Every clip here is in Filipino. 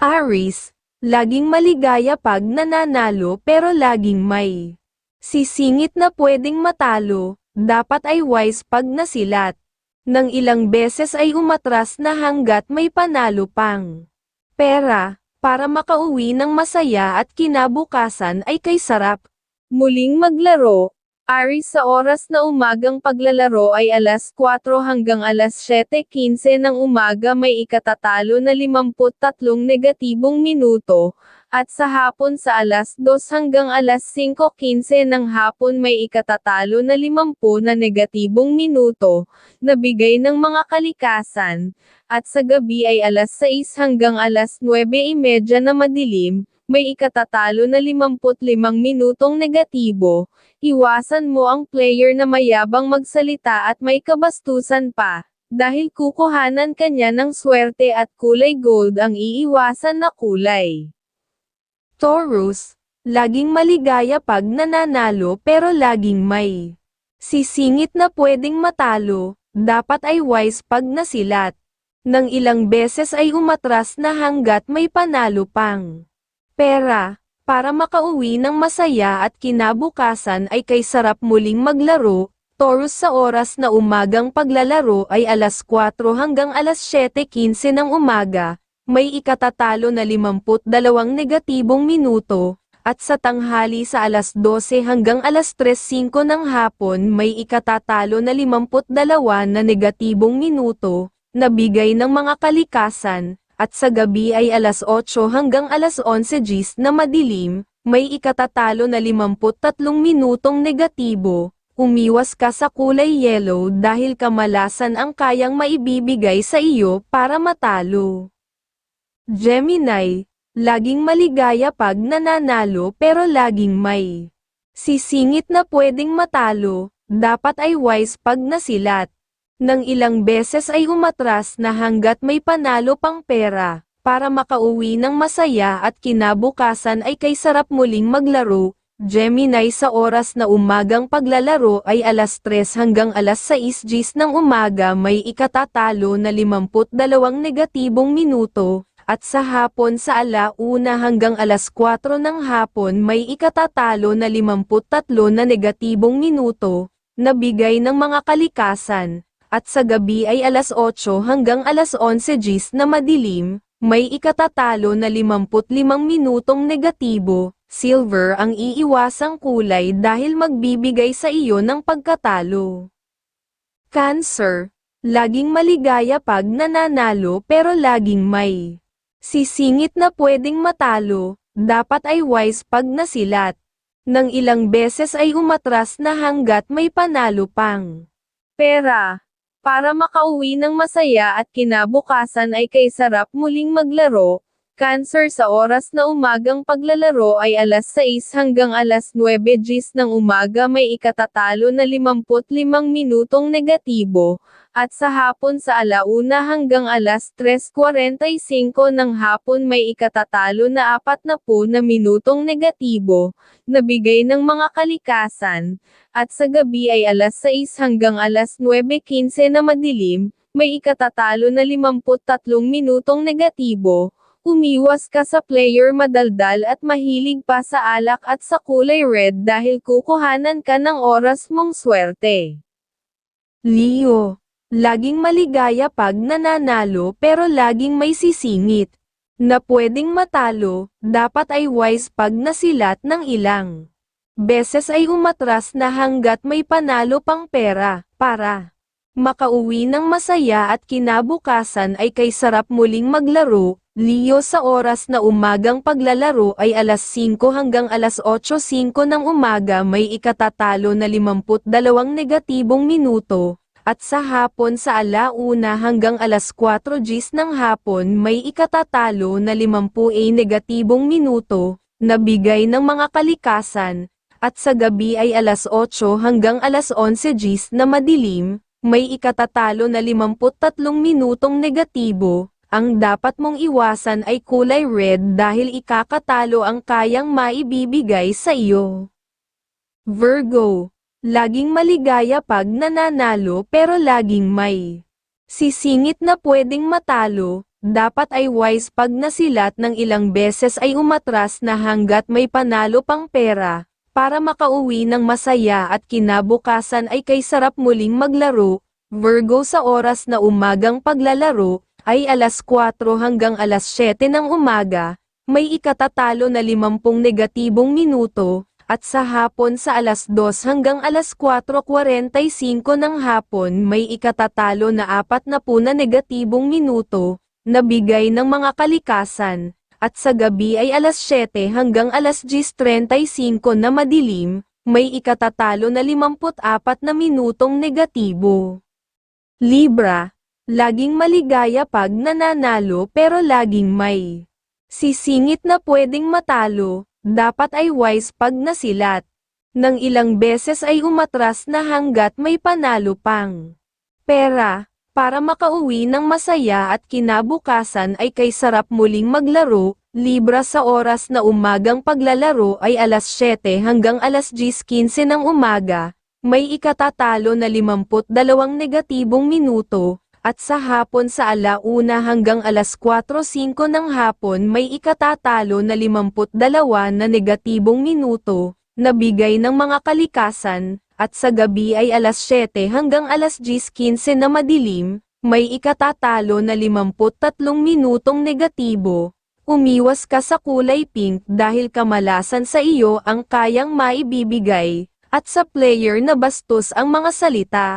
Aris, laging maligaya pag nananalo pero laging may sisingit na pwedeng matalo, dapat ay wise pag nasilat. Nang ilang beses ay umatras na hanggat may panalo pang pera, para makauwi ng masaya at kinabukasan ay kay sarap. Muling maglaro, Aris sa oras na umagang paglalaro ay alas 4 hanggang alas 7.15 ng umaga may ikatatalo na 53 negatibong minuto, at sa hapon sa alas 2 hanggang alas 5.15 ng hapon may ikatatalo na 50 na negatibong minuto, na bigay ng mga kalikasan, at sa gabi ay alas 6 hanggang alas 9.30 na madilim, may ikatatalo na 55 minutong negatibo, iwasan mo ang player na mayabang magsalita at may kabastusan pa, dahil kukuhanan kanya ng swerte at kulay gold ang iiwasan na kulay. Taurus, laging maligaya pag nananalo pero laging may sisingit na pwedeng matalo, dapat ay wise pag nasilat. Nang ilang beses ay umatras na hanggat may panalo pang pera, para makauwi ng masaya at kinabukasan ay kay sarap muling maglaro, Taurus sa oras na umagang paglalaro ay alas 4 hanggang alas 7.15 ng umaga, may ikatatalo na 52 negatibong minuto, at sa tanghali sa alas 12 hanggang alas 3.05 ng hapon may ikatatalo na 52 na negatibong minuto, na bigay ng mga kalikasan, at sa gabi ay alas 8 hanggang alas 11 gis na madilim, may ikatatalo na 53 minutong negatibo, umiwas ka sa kulay yellow dahil kamalasan ang kayang maibibigay sa iyo para matalo. Gemini, laging maligaya pag nananalo pero laging may sisingit na pwedeng matalo, dapat ay wise pag nasilat. Nang ilang beses ay umatras na hanggat may panalo pang pera, para makauwi ng masaya at kinabukasan ay kay sarap muling maglaro, Gemini sa oras na umagang paglalaro ay alas 3 hanggang alas 6 gis ng umaga may ikatatalo na 52 negatibong minuto, at sa hapon sa alauna hanggang alas 4 ng hapon may ikatatalo na 53 na negatibong minuto, na bigay ng mga kalikasan, at sa gabi ay alas 8 hanggang alas 11 gis na madilim, may ikatatalo na 55 minutong negatibo, silver ang iiwasang kulay dahil magbibigay sa iyo ng pagkatalo. Cancer, laging maligaya pag nananalo pero laging may sisingit na pwedeng matalo, dapat ay wise pag nasilat. Nang ilang beses ay umatras na hanggat may panalo pang pera. Para makauwi ng masaya at kinabukasan ay kay sarap muling maglaro, Cancer sa oras na umagang paglalaro ay alas 6 hanggang alas 9 gis ng umaga may ikatatalo na 55 minutong negatibo, at sa hapon sa alauna hanggang alas 3.45 ng hapon may ikatatalo na 40 na minutong negatibo, na bigay ng mga kalikasan, at sa gabi ay alas 6 hanggang alas 9.15 na madilim, may ikatatalo na 53 minutong negatibo, umiwas ka sa player madaldal at mahilig pa sa alak at sa kulay red dahil kukuhanan ka ng oras mong swerte. Leo, laging maligaya pag nananalo pero laging may sisingit. Na pwedeng matalo, dapat ay wise pag nasilat ng ilang. Beses ay umatras na hanggat may panalo pang pera, para makauwi ng masaya at kinabukasan ay kay sarap muling maglaro, Leo sa oras na umagang paglalaro ay alas 5 hanggang alas 8.05 ng umaga may ikatatalo na 52 negatibong minuto, at sa hapon sa alauna hanggang alas 4 gis ng hapon may ikatatalo na 50 negatibong minuto, na bigay ng mga kalikasan, at sa gabi ay alas 8 hanggang alas 11 gis na madilim, may ikatatalo na 53 minutong negatibo, ang dapat mong iwasan ay kulay red dahil ikakatalo ang kayang maibibigay sa iyo. Virgo, laging maligaya pag nananalo pero laging may sisingit na pwedeng matalo, dapat ay wise pag nasilat ng ilang beses ay umatras na hanggat may panalo pang pera, para makauwi ng masaya at kinabukasan ay kay sarap muling maglaro, Virgo sa oras na umagang paglalaro, ay alas 4 hanggang alas 7 ng umaga, may ikatatalo na 50 negatibong minuto, at sa hapon sa alas 2 hanggang alas 4.45 ng hapon may ikatatalo na 40 na negatibong minuto, na bigay ng mga kalikasan, at sa gabi ay alas 7 hanggang alas 10.35 na madilim, may ikatatalo na 54 na minutong negatibo. Libra, laging maligaya pag nananalo pero laging may sisingit na pwedeng matalo, dapat ay wise pag nasilat. Nang ilang beses ay umatras na hanggat may panalo pang pera, para makauwi ng masaya at kinabukasan ay kay sarap muling maglaro, Libra sa oras na umagang paglalaro ay alas 7 hanggang alas 10.15 ng umaga, may ikatatalo na 52 negatibong minuto, at sa hapon sa alauna hanggang alas 4.05 ng hapon may ikatatalo na 52 na negatibong minuto, na bigay ng mga kalikasan, at sa gabi ay alas 7 hanggang alas 10.15 na madilim, may ikatatalo na 53 minutong negatibo. Umiwas ka sa kulay pink dahil kamalasan sa iyo ang kayang maibibigay, at sa player na bastos ang mga salita.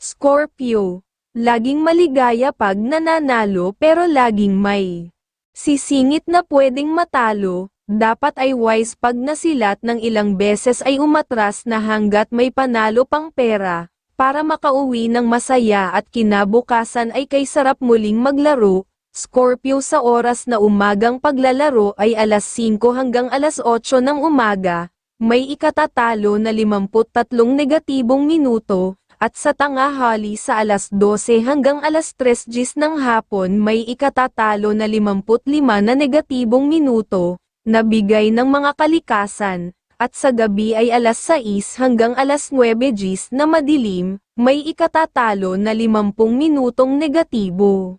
Scorpio Laging maligaya pag nananalo pero laging may sisingit na pwedeng matalo, dapat ay wise pag nasilat ng ilang beses ay umatras na hanggat may panalo pang pera, para makauwi ng masaya at kinabukasan ay kay sarap muling maglaro, Scorpio sa oras na umagang paglalaro ay alas 5 hanggang alas 8 ng umaga, may ikatatalo na 53 negatibong minuto, at sa tangahali sa alas 12 hanggang alas 3 gis ng hapon may ikatatalo na 55 na negatibong minuto, na bigay ng mga kalikasan, at sa gabi ay alas 6 hanggang alas 9 gis na madilim, may ikatatalo na 50 minutong negatibo.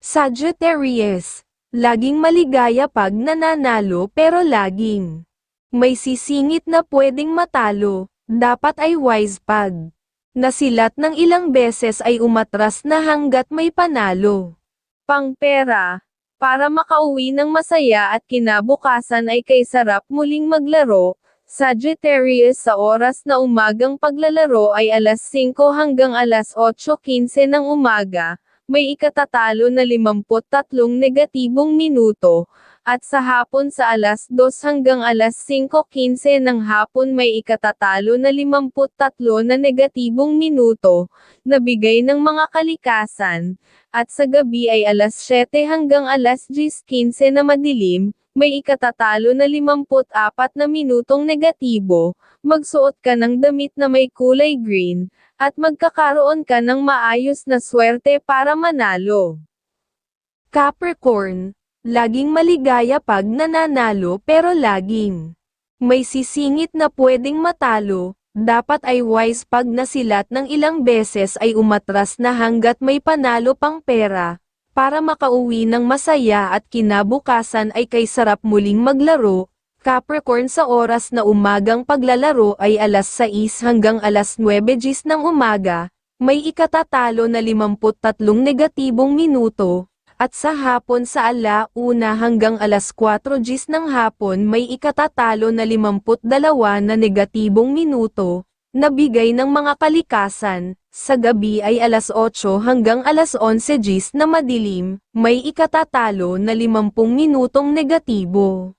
Sagittarius, laging maligaya pag nananalo pero laging may sisingit na pwedeng matalo, dapat ay wise pag nasilat ng ilang beses ay umatras na hanggat may panalo. Pangpera, para makauwi ng masaya at kinabukasan ay kay sarap muling maglaro, Sagittarius sa oras na umagang paglalaro ay alas 5 hanggang alas 8.15 ng umaga, may ikatatalo na 53 negatibong minuto, at sa hapon sa alas 2 hanggang alas 5.15 ng hapon may ikatatalo na 53 na negatibong minuto, na bigay ng mga kalikasan, at sa gabi ay alas 7 hanggang alas 10.15 na madilim, may ikatatalo na 54 na minutong negatibo, magsuot ka ng damit na may kulay green, at magkakaroon ka ng maayos na swerte para manalo. Capricorn, laging maligaya pag nananalo pero laging may sisingit na pwedeng matalo, dapat ay wise pag nasilat ng ilang beses ay umatras na hanggat may panalo pang pera, para makauwi ng masaya at kinabukasan ay kay sarap muling maglaro, Capricorn sa oras na umagang paglalaro ay alas 6 hanggang alas 9 gis ng umaga, may ikatatalo na 53 negatibong minuto, at sa hapon sa ala una hanggang alas 4 gis ng hapon may ikatatalo na 52 na negatibong minuto, na bigay ng mga kalikasan, sa gabi ay alas 8 hanggang alas 11 gis na madilim, may ikatatalo na 50 minutong negatibo.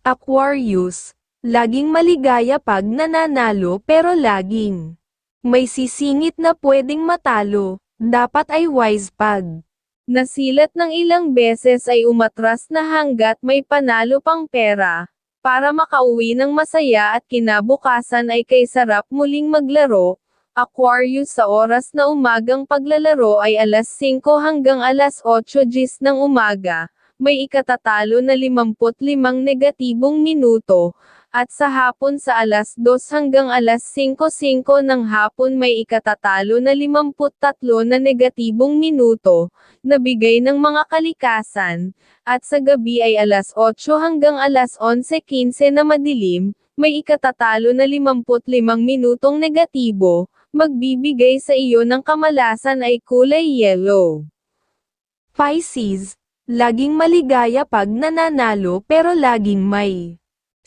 Aquarius, laging maligaya pag nananalo pero laging may sisingit na pwedeng matalo, dapat ay wise pag nasilat ng ilang beses ay umatras na hanggat may panalo pang pera, para makauwi ng masaya at kinabukasan ay kay sarap muling maglaro, Aquarius sa oras na umagang paglalaro ay alas 5 hanggang alas 8 gis ng umaga, may ikatatalo na 55 negatibong minuto, at sa hapon sa alas 2 hanggang alas 5.05 ng hapon may ikatatalo na 53 na negatibong minuto, na bigay ng mga kalikasan, at sa gabi ay alas 8 hanggang alas 11.15 na madilim, may ikatatalo na 55 minutong negatibo, magbibigay sa iyo ng kamalasan ay kulay yellow. Pisces, laging maligaya pag nananalo pero laging may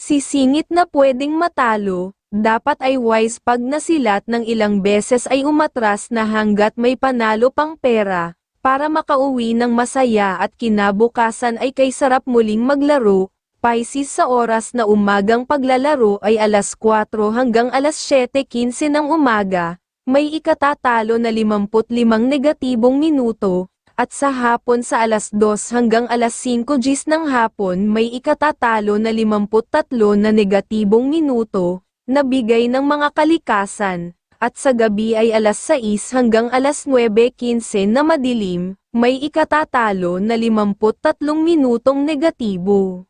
sisingit na pwedeng matalo, dapat ay wise pag nasilat ng ilang beses ay umatras na hanggat may panalo pang pera, para makauwi ng masaya at kinabukasan ay kay sarap muling maglaro, Pisces sa oras na umagang paglalaro ay alas 4 hanggang alas 7.15 ng umaga, may ikatatalo na 55 negatibong minuto, at sa hapon sa alas 2 hanggang alas 5 gis ng hapon may ikatatalo na 53 na negatibong minuto, na bigay ng mga kalikasan, at sa gabi ay alas 6 hanggang alas 9.15 na madilim, may ikatatalo na 53 minutong negatibo.